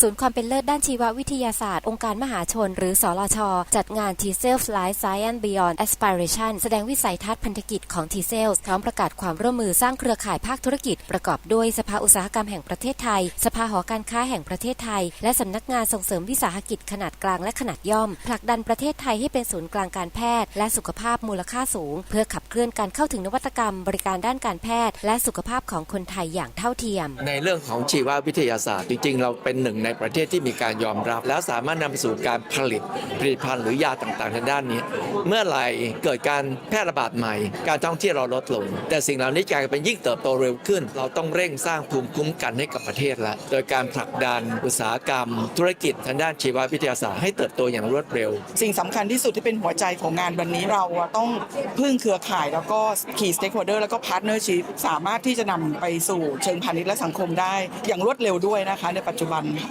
ศูนย์ความเป็นเลิศด้านชีววิทยาศาสตร์ องค์การมหาชน หรือสอลช จัดงาน t c e l s Life Science Beyond Aspiration แสดงวิสัยทัศน์พันธกิจของ t c e l s พร้อมประกาศความร่วมมือสร้างเครือข่ายภาคธุรกิจ ประกอบด้วยสภาอุตสาหกรรมแห่งประเทศไทย สภาหอการค้าแห่งประเทศไทย และสำนักงานส่งเสริมวิสาหกิจขนาดกลางและขนาดย่อม ผลักดันประเทศไทยให้เป็นศูนย์กลางการแพทย์ และสุขภาพมูลค่าสูง เพื่อขับเคลื่อนการเข้าถึงนวัตกรรม บริการด้านการแพทย์ และสุขภาพของคนไทยอย่างเท่าเทียม ในเรื่องของชีววิทยาศาสตร์จริงๆ เราเป็นหนึ่งในประเทศที่มีการยอมรับ แล้วสามารถนำไปสู่การผลิตผลิตภัณฑ์หรือยาต่างๆทางด้านนี้ เมื่อไหร่เกิดการแพร่ระบาดใหม่ การท่องเที่ยวเราลดลง แต่สิ่งเหล่านี้กลายเป็นยิ่งเติบโตเร็วขึ้น เราต้องเร่งสร้างภูมิคุ้มกันให้กับประเทศแล้วโดยการผลักดันอุตสาหกรรม ธุรกิจทางด้านชีววิทยาศาสตร์ให้เติบโตอย่างรวดเร็ว สิ่งสำคัญที่สุดที่เป็นหัวใจของงานวันนี้เราต้องพึ่งเครือข่ายแล้วก็ key stakeholder แล้วก็ partnership สามารถที่จะนำไปสู่เชิงพาณิชย์และสังคมได้ อย่างรวดเร็วด้วยนะคะในปัจจุบันค่ะ